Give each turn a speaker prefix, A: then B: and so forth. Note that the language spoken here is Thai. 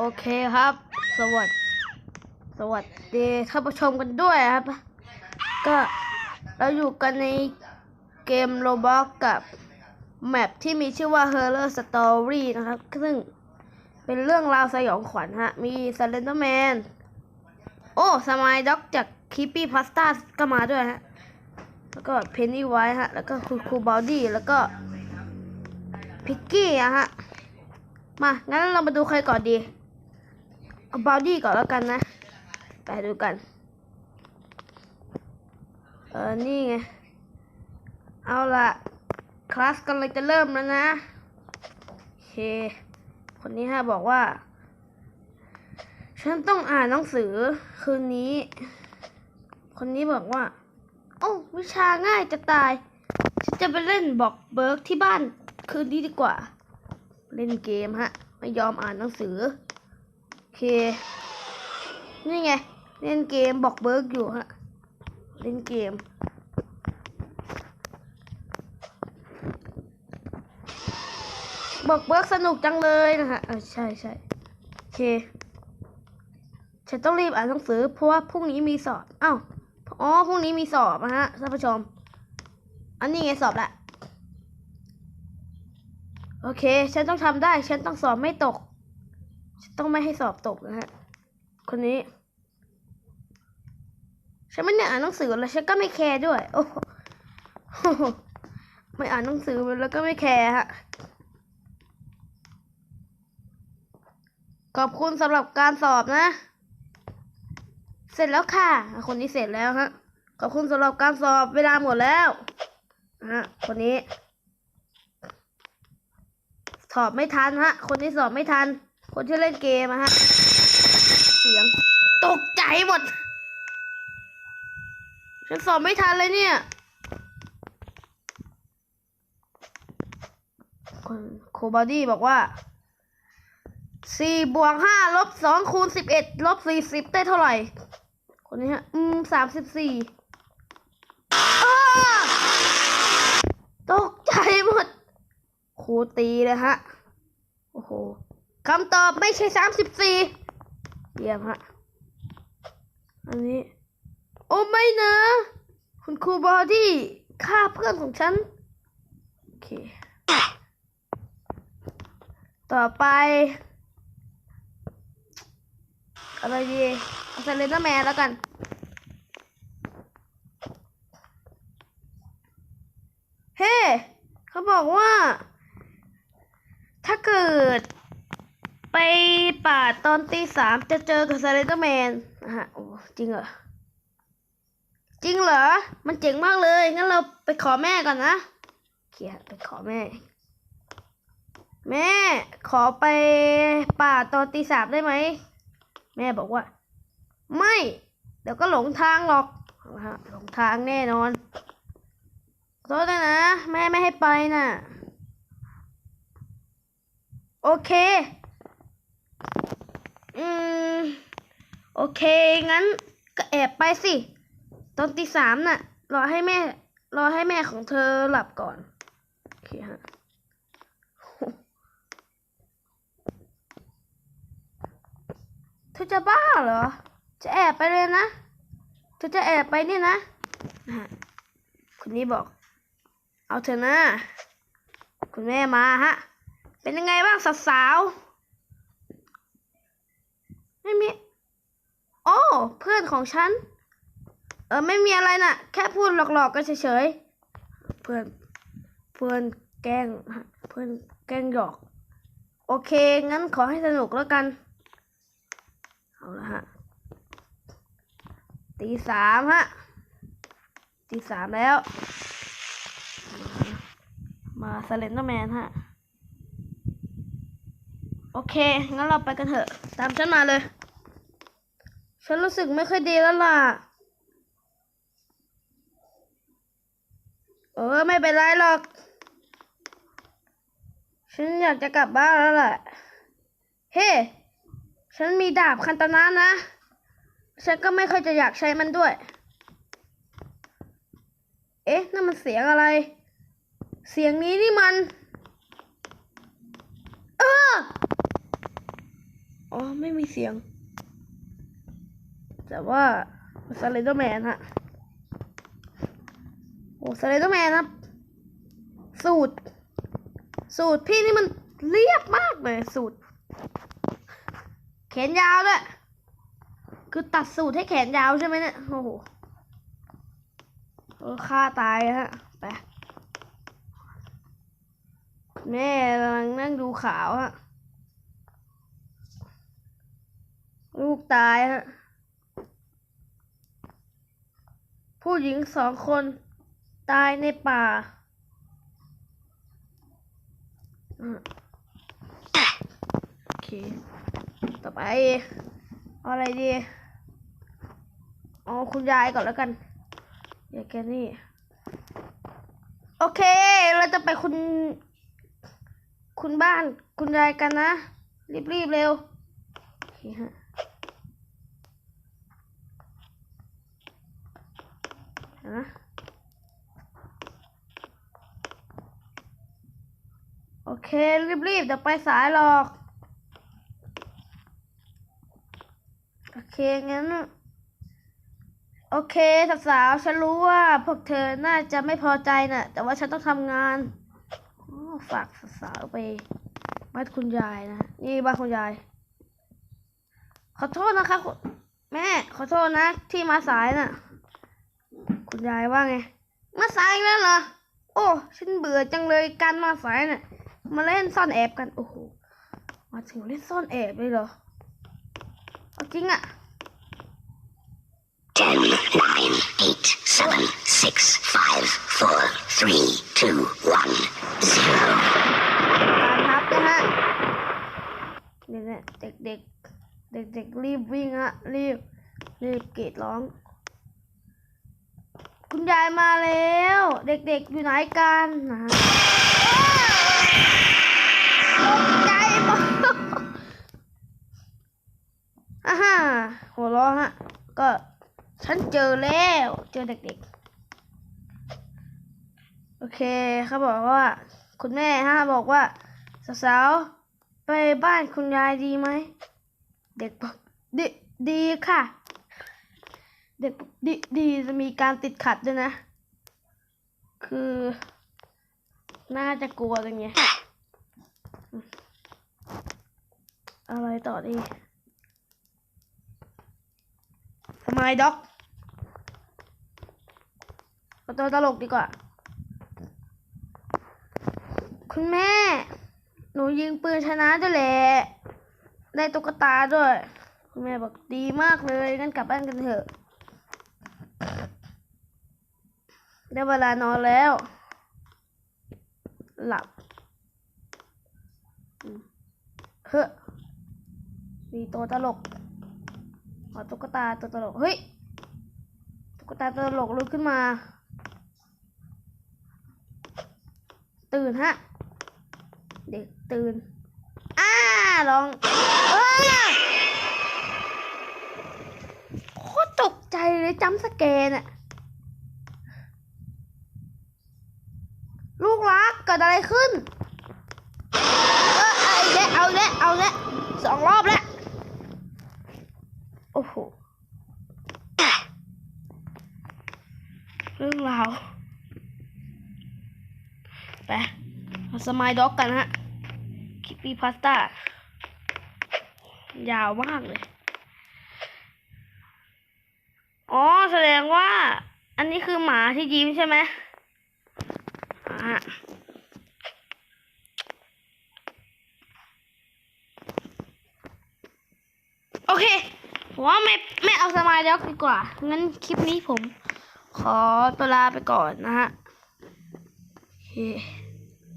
A: โอเคครับ สวัสดีสวัสดีท่านผู้ชมกันด้วยครับ ก็เราอยู่กันในเกมโรบอกกับแมปที่มีชื่อว่า Horror Story นะครับ ซึ่งเป็นเรื่องราวสยองขวัญฮะ มี Slenderman โอ้สมายด็อกจาก Creepy Pasta ก็มาด้วยฮะ แล้วก็ Pennywise ฮะ แล้วก็คุณครูบอดี้แล้วก็พิกกี้อะฮะ มา งั้นเรามาดูใครก่อนดี เอาบอดี้ก่อนแล้วกันนะ ไปดูกัน เออ นี่ไง เอาละคลาสกำลังจะเริ่มแล้วนะโอเค คนนี้ฮะบอกว่า ฉันต้องอ่านหนังสือคืนนี้ คนนี้บอกว่า โอ้วิชาง่ายจะตาย ฉันจะไปเล่นบอกเบิร์กที่บ้านคืนนี้ดีกว่า เล่นเกมฮะ ไม่ยอมอ่านหนังสือ เค นี่ไง เล่นเกมบอกเบิร์กอยู่ฮะ เล่นเกม บอกเบิร์กสนุกจังเลยนะฮะ เออใช่ใช่โอเค ฉันต้องรีบอ่านหนังสือ เพราะว่าพรุ่งนี้มีสอบอ้าวอ๋อพรุ่งนี้มีสอบนะฮะท่านผู้ชม อันนี้ไงสอบละโอเค ฉันต้องทำได้ ฉันต้องสอบไม่ตก ต้องไม่ให้สอบตกนะฮะ คนนี้ ฉันไม่ได้อ่านหนังสือแล้วฉันก็ไม่แคร์ด้วย โอ้โหไม่อ่านหนังสือแล้วก็ไม่แคร์ฮะ ขอบคุณสำหรับการสอบนะ เสร็จแล้วค่ะ คนนี้เสร็จแล้วฮะ ขอบคุณสำหรับการสอบเวลาหมดแล้วฮะ คนนี้ สอบไม่ทันฮะ คนที่สอบไม่ทัน คนที่เล่นเกมอะฮะ เสียง ตกใจหมด ฉันสอบไม่ทันเลยเนี่ยคนโคบอดี้บอกว่าสี่บวกห้าลบสองคูณสิบเอ็ดลบสี่สิบได้เท่าไหร่ คนนี้ฮะ อืมสามสิบสี่ตกใจหมดครูตีเลยฮะ โอ้โห คำตอบไม่ใช่สามสิบสี่เยี่ยมฮะ อันนี้ โอ้ไม่นะ คุณครูบอดี้ฆ่าเพื่อนของฉัน โอเค ต่อไป อะไรดีเอาเซเลนเดอร์แมนแล้วกันเฮ้เขาบอกว่า ถ้าเกิด ไปป่าตอนตีสามจะเจอกับเซเลนเดอร์แมนนะฮะโอ้จริงเหรอ จริงเหรอ มันเจ๋งมากเลย งั้นเราไปขอแม่ก่อนนะเขียไปขอแม่ แม่ ขอไปป่าตอนตีสามได้ไหม แม่บอกว่า ไม่ เดี๋ยวก็หลงทางหรอกฮะหลงทางแน่นอนโทษด้วยนะแม่ไม่ให้ไปน่ะ โอเค อืม โอเค งั้นก็แอบไปสิ ตอนตีสามน่ะ รอให้แม่ รอให้แม่ของเธอหลับก่อน โอเคฮะเธอจะบ้าเหรอ จะแอบไปเลยนะ เธอจะแอบไปนี่นะนะฮะคุณนี้บอก เอาเถอนะ คุณแม่มาฮะ เป็นยังไงบ้างสาวๆ ไม่มีโอ้เพื่อนของฉัน เออไม่มีอะไรน่ะ แค่พูดหลอกๆกันเฉยๆ เพื่อน เพื่อนแกล้ง เพื่อนแกล้งหยอก โอเค งั้นขอให้สนุกแล้วกัน เอาละฮะ ตีสามฮะ ตีสามแล้ว มาสเลนเดอร์แมนฮะ โอเค งั้นเราไปกันเถอะ ตามฉันมาเลย ฉันรู้สึกไม่ค่อยดีแล้วล่ะ เออไม่เป็นไรหรอก ฉันอยากจะกลับบ้านแล้วแหละเฮ้ฉันมีดาบคันตานะนะ ฉันก็ไม่ค่อยจะอยากใช้มันด้วย เอ๊ะนั่นมันเสียงอะไร เสียงนี้นี่มัน เออโออ๋อ ไม่มีเสียง แต่ว่าสไลเดอร์แมนฮะโอ้สไลเดอร์แมนครับ สูตร สูตรพี่นี่มันเรียบมากเลยสูตร แขนยาวด้วยคือตัดสูตรให้แขนยาวใช่ไหมเนี่ย โอ้โหฆ่าตายฮะ ไป แม่กำลังนั่งดูขาวฮะ ลูกตายฮะ ผู้หญิงสองคนตายในป่า โอเค ต่อไป เอาอะไรดี เอาคุณยายก่อนแล้วกันอย่าแกนี่ โอเค เราจะไปคุณ คุณบ้านคุณยายกันนะ รีบๆเร็วโอเคฮะ นะโอเค รีบๆเดี๋ยวไปสายหรอก โอเค งั้น โอเคสาวๆฉันรู้ว่าพวกเธอน่าจะไม่พอใจน่ะ แต่ว่าฉันต้องทำงานอ๋อฝากสาวๆไปบ้านคุณยายนะ นี่บ้านคุณยาย ขอโทษนะคะคุณแม่ ขอโทษนะที่มาสายน่ะ คุณยายว่าไง มาสายอีกแล้วเหรอ โอ้ ฉันเบื่อจังเลยการมาสายน่ะ มาเล่นซ่อนแอบกัน โอ้โห มาถึงเล่นซ่อนแอบเลยเหรอ เอาจริงอะ
B: Ten, nine, eight, seven, six, five, four, three, two, one, zero.
A: การนับนะฮะเนี่ยเนี่ยเด็กเด็กเด็กเด็กๆรีบวิ่งฮะรีบรีบกรีดร้อง คุณยายมาแล้ว เด็กๆอยู่ไหนกันนะตกใจหมดอ่าฮะหัวเราะฮะ ก็ ฉันเจอแล้ว เจอเด็กๆ โอเคเขาบอกว่า คุณแม่ฮะบอกว่าสาวๆไปบ้านคุณยายดีไหม เด็กบอกดีดีค่ะ เด็กดีดีจะมีการติดขัดด้วยนะ คือ น่าจะกลัวอะไรเงี้ยอืมอะไรต่อดีสมายด็อกเอาตัวตลกดีกว่า คุณแม่ หนูยิงปืนชนะด้วยแหละ ได้ตุ๊กตาด้วย คุณแม่บอกดีมากเลย งั้นกลับบ้านกันเถอะ ได้เวลานอนแล้ว หลับเฮ้อมีตัวตลกขอตุ๊กตาตัวตลก เฮ้ย ตุ๊กตาตัวตลกลุกขึ้นมา ตื่นฮะ เด็กตื่น อ้าร้องเอ้ยโคตรตกใจเลยจำสแกนอะลูกรักเกิ ดอะไรขึ้น เออเอาอีกแล้วเอาอีกแล้วเอาอีกแล้วสองรอบแล้ว โอ้โห เรื่องราว ไปเอาสมายด็อกกันฮะ คิปปี้พาสต้า ยาวมากเลย อ๋อ แสดงว่า อันนี้คือหมาที่ยิ้มใช่ไหมอะ โอเคผมว่าไม่ไม่เอาสมายด็อกดีกว่า งั้นคลิปนี้ผม ขอตัวลาไปก่อนนะฮะโอเค